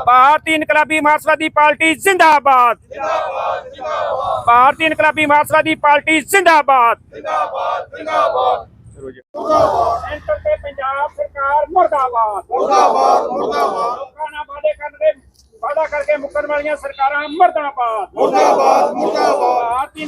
ਭਾਰਤੀ ਇਨਕਲਾਬੀ ਮਾਰਕਸਵਾਦੀ ਪਾਰਟੀ ਜ਼ਿੰਦਾਬਾਦ ਜਿੰਦਾਬਾਦ ਜਿੰਦਾਬਾਦ ਭਾਰਤੀ ਇਨਕਲਾਬੀ ਮਾਰਕਸਵਾਦੀ ਪਾਰਟੀ ਜ਼ਿੰਦਾਬਾਦ ਜਿੰਦਾਬਾਦ ਜਿੰਦਾਬਾਦ ਸੈਂਟਰ ਤੇ ਪੰਜਾਬ ਸਰਕਾਰ ਮੁਰਦਾਬਾਦ ਮੁਰਦਾਬਾਦ ਮੁਰਦਾਬਾਦ ਲੋਕਾਂ ਨਾਲ ਵਾਅਦੇ ਕਰਨ ਦੇ ਵਾਅਦਾ ਕਰਕੇ ਮੁੱਕਣ ਵਾਲੀਆਂ ਸਰਕਾਰਾਂ ਮੁਰਦਾਬਾਦ ਮੁਰਦਾਬਾਦ ਮੁਰਦਾਬਾਦ ਭਾਰਤੀ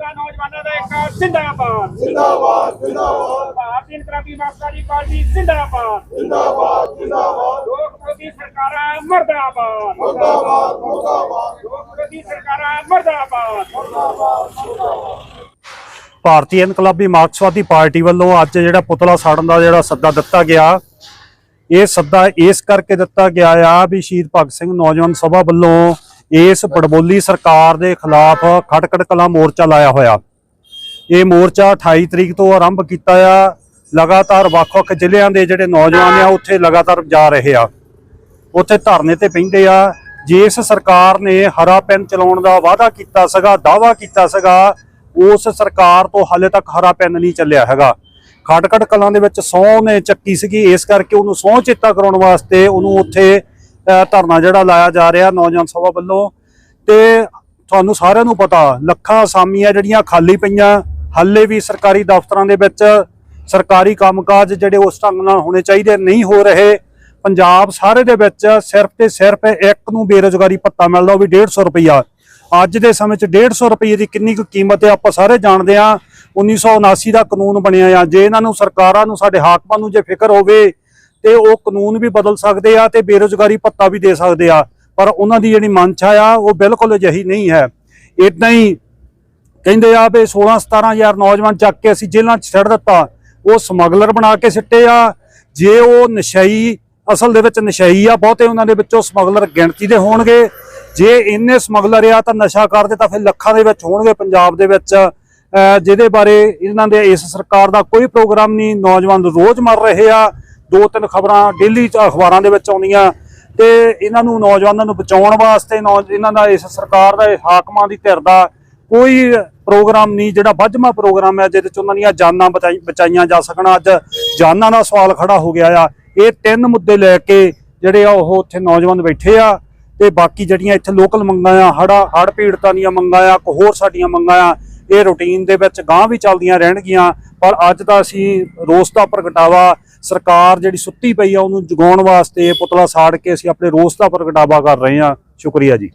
ਇਨਕਲਾਬੀ ਮਾਰਕਸਵਾਦੀ ਪਾਰਟੀ ਜ਼ਿੰਦਾਬਾਦ ਜ਼ਿੰਦਾਬਾਦ ਜ਼ਿੰਦਾਬਾਦ ਕਿਸਾਨਾਂ ਮਜ਼ਦੂਰਾਂ ਦਾ ਇੱਕ ਜਿੰਦਾਬਾਦ। ਜ਼ਿੰਦਾਬਾਦ ਜ਼ਿੰਦਾਬਾਦ। ਕਿਸਾਨਾਂ ਮਜ਼ਦੂਰਾਂ ਨੌਜਵਾਨਾਂ ਦਾ ਇੱਕ ਜਿੰਦਾਬਾਦ ਜ਼ਿੰਦਾਬਾਦ ਜ਼ਿੰਦਾਬਾਦ ਭਾਰਤੀ ਇਨਕਲਾਬੀ ਮਾਰਕਸਵਾਦੀ ਪਾਰਟੀ ਜ਼ਿੰਦਾਬਾਦ। ਜ਼ਿੰਦਾਬਾਦ ਜ਼ਿੰਦਾਬਾਦ। ਲੋਕ ਵਿਰੋਧੀ ਸਰਕਾਰਾਂ ਮਰਦਾਬਾਦ। ਮੁਰਦਾਬਾਦ ਮੁਰਦਾਬਾਦ। ਲੋਕ ਵਿਰੋਧੀ ਸਰਕਾਰਾਂ ਮਰਦਾਬਾਦ। ਭਾਰਤੀ ਇਨਕਲਾਬੀ ਮਾਰਕਸਵਾਦੀ ਪਾਰਟੀ ਵੱਲੋਂ ਅੱਜ ਜਿਹੜਾ ਪੁਤਲਾ ਸਾੜਨ ਦਾ ਜਿਹੜਾ ਸੱਦਾ ਦਿੱਤਾ ਗਿਆ ਇਹ ਸੱਦਾ ਇਸ ਕਰਕੇ ਦਿੱਤਾ ਗਿਆ ਆ ਵੀ ਸ਼ਹੀਦ ਭਗਤ ਸਿੰਘ ਨੌਜਵਾਨ ਸਭਾ ਵੱਲੋਂ ਇਸ ਬੜਬੋਲੀ ਸਰਕਾਰ ਦੇ ਖਿਲਾਫ ਖਟਕੜ ਕਲਾ ਮੋਰਚਾ ਲਾਇਆ ਹੋਇਆ। ਇਹ ਮੋਰਚਾ 28 ਤਰੀਕ ਤੋਂ ਆਰੰਭ ਕੀਤਾ ਆ। ਲਗਾਤਾਰ ਵੱਖ-ਵੱਖ ਜ਼ਿਲ੍ਹਿਆਂ ਦੇ ਜਿਹੜੇ ਨੌਜਵਾਨ ਆ, ਉੱਥੇ ਲਗਾਤਾਰ ਜਾ ਰਹੇ ਆ। ਉੱਥੇ ਧਰਨੇ ਤੇ ਪੈਂਦੇ ਆ। ਜਿਸ ਸਰਕਾਰ ਨੇ ਹਰਾ ਪੈਨ ਚਲਾਉਣ ਦਾ ਵਾਅਦਾ ਕੀਤਾ ਸੀਗਾ, ਦਾਅਵਾ ਕੀਤਾ ਸੀਗਾ, ਉਸ ਸਰਕਾਰ ਤੋਂ ਹਾਲੇ ਤੱਕ ਹਰਾ ਪੈਨ ਨਹੀਂ ਚੱਲਿਆ ਹੈਗਾ। ਖਟਕੜ ਕਲਾਂ ਦੇ ਵਿੱਚ ਸਹੁੰ ਨੇ ਚੱਕੀ ਸੀਗੀ। ਇਸ ਕਰਕੇ ਉਹਨੂੰ ਸਹੁੰ ਚੇਤਾ ਕਰਾਉਣ ਵਾਸਤੇ ਉਹਨੂੰ ਉੱਥੇ ਧਰਨਾ ਜਿਹੜਾ ਲਾਇਆ ਜਾ ਰਿਹਾ ਨੌਜਵਾਨ ਸਭਾ ਵੱਲੋਂ ਤੇ ਤੁਹਾਨੂੰ ਸਾਰਿਆਂ ਨੂੰ ਪਤਾ, ਲੱਖਾਂ ਅਸਾਮੀਆਂ ਜਿਹੜੀਆਂ ਖਾਲੀ ਪਈਆਂ, ਹਾਲੇ ਵੀ ਸਰਕਾਰੀ ਦਫ਼ਤਰਾਂ ਦੇ ਵਿੱਚ ਸਰਕਾਰੀ ਕੰਮਕਾਜ ਜਿਹੜੇ ਉਸ ਢੰਗ ਨਾਲ ਹੋਣੇ ਚਾਹੀਦੇ, ਨਹੀਂ ਹੋ ਰਹੇ। ਪੰਜਾਬ ਸਾਰੇ ਦੇ ਵਿੱਚ ਸਿਰਫ ਤੇ ਸਿਰਫ ਇੱਕ ਨੂੰ ਬੇਰੋਜ਼ਗਾਰੀ ਭੱਤਾ ਮਿਲਦਾ, ਉਹ ਵੀ 150 ਰੁਪਈਆ। ਅੱਜ ਦੇ ਸਮੇਂ 'ਚ 150 ਰੁਪਏ ਦੀ ਕਿੰਨੀ ਕੁ ਕੀਮਤ ਹੈ, ਆਪਾਂ ਸਾਰੇ ਜਾਣਦੇ ਆ 1979 ਦਾ ਕਾਨੂੰਨ ਬਣਿਆ ਆ। ਜੇ ਇਹਨਾਂ ਨੂੰ ਸਰਕਾਰਾਂ ਨੂੰ, ਸਾਡੇ ਹਾਕਮਾਂ ਨੂੰ ਜੇ ਫਿਕਰ ਹੋਵੇ ਤੇ ਉਹ ਕਾਨੂੰਨ ਵੀ ਬਦਲ ਸਕਦੇ ਆ ਤੇ ਬੇਰੋਜ਼ਗਾਰੀ ਭੱਤਾ ਵੀ ਦੇ ਸਕਦੇ ਆ। ਪਰ ਉਹਨਾਂ ਦੀ ਜਿਹੜੀ ਮਨਸ਼ਾ ਆ, ਉਹ ਬਿਲਕੁਲ ਅਜਿਹੀ ਨਹੀਂ ਹੈ। ਇਦਾਂ ਹੀ ਕਹਿੰਦੇ ਆ ਵੀ 16 17000 ਨੌਜਵਾਨ ਚੱਕ ਕੇ ਅਸੀਂ ਜੇਲ੍ਹਾਂ 'ਚ ਛੱਡ ਦਿੱਤਾ। ਉਹ ਸਮਗਲਰ ਬਣਾ ਕੇ ਸਿੱਟੇ ਆ। ਜੇ ਉਹ ਨਸ਼ਈ, ਅਸਲ ਦੇ ਵਿੱਚ ਨਸ਼ਈ ਆ, ਬਹੁਤੇ ਉਹਨਾਂ ਦੇ ਵਿੱਚੋਂ ਸਮਗਲਰ ਗਿਣਤੀ ਦੇ ਹੋਣਗੇ। ਜੇ ਇੰਨੇ ਸਮਗਲਰ ਆ ਤਾਂ ਨਸ਼ਾ ਕਰਦੇ ਤਾਂ ਫਿਰ ਲੱਖਾਂ ਦੇ ਵਿੱਚ ਹੋਣਗੇ ਪੰਜਾਬ ਦੇ ਵਿੱਚ। ਜਿਹਦੇ ਬਾਰੇ ਇਹਨਾਂ ਦੇ ਇਸ ਸਰਕਾਰ ਦਾ ਕੋਈ ਪ੍ਰੋਗਰਾਮ ਨਹੀਂ। ਨੌਜਵਾਨ ਰੋਜ਼ ਮਰ ਰਹੇ ਆ। ਦੋ ਤਿੰਨ ਖਬਰਾਂ ਡੇਲੀ ਅਖਬਾਰਾਂ ਦੇ ਵਿੱਚ ਆਉਂਦੀਆਂ ਤੇ ਇਹਨਾਂ ਨੂੰ ਨੌਜਵਾਨਾਂ ਨੂੰ ਬਚਾਉਣ ਵਾਸਤੇ ਨੌ- ਇਹਨਾਂ ਦਾ ਇਸ ਸਰਕਾਰ ਦਾ ਇਹ ਹਾਕਮਾਂ ਦੀ ਧਿਰ ਦਾ ਕੋਈ ਪ੍ਰੋਗਰਾਮ ਨਹੀਂ, ਜਿਹੜਾ ਵੱਜਮਾ ਪ੍ਰੋਗਰਾਮ ਹੈ, ਜਿਹਦੇ ਚ ਉਹਨਾਂ ਦੀਆਂ ਜਾਨਾਂ ਬਚਾਈ- ਬਚਾਈਆਂ ਜਾ ਸਕਣ। ਅੱਜ ਜਾਨਾਂ ਦਾ ਸਵਾਲ ਖੜਾ ਹੋ ਗਿਆ ਆ। ਇਹ ਤਿੰਨ ਮੁੱਦੇ ਲੈ ਕੇ ਜਿਹੜੇ ਆ, ਉਹ ਉੱਥੇ ਨੌਜਵਾਨ ਬੈਠੇ ਆ ਤੇ ਬਾਕੀ ਜਿਹੜੀਆਂ ਇੱਥੇ ਲੋਕਲ ਮੰਗਾਂ ਆ ਹੜਾ ਹੜ ਪੀੜਤਾਂ ਦੀਆਂ ਮੰਗਾਂ ਆ ਕੋ ਹੋਰ ਸਾਡੀਆਂ ਮੰਗਾਂ ਆ, ਇਹ ਰੂਟੀਨ ਦੇ ਵਿੱਚ ਗਾਂ ਵੀ ਚੱਲਦੀਆਂ ਰਹਿਣਗੀਆਂ। ਪਰ ਅੱਜ ਤਾਂ ਅਸੀਂ ਰੋਸ ਦਾ ਪ੍ਰਗਟਾਵਾ ਸਰਕਾਰ ਜਿਹੜੀ ਸੁੱਤੀ ਪਈ ਆ, ਉਹਨੂੰ ਜਗਾਉਣ ਵਾਸਤੇ ਪੁਤਲਾ ਸਾੜ ਕੇ ਅਸੀਂ ਆਪਣੇ ਰੋਸ ਦਾ ਪ੍ਰਗਟਾਵਾ ਕਰ ਰਹੇ ਹਾਂ। ਸ਼ੁਕਰੀਆ ਜੀ।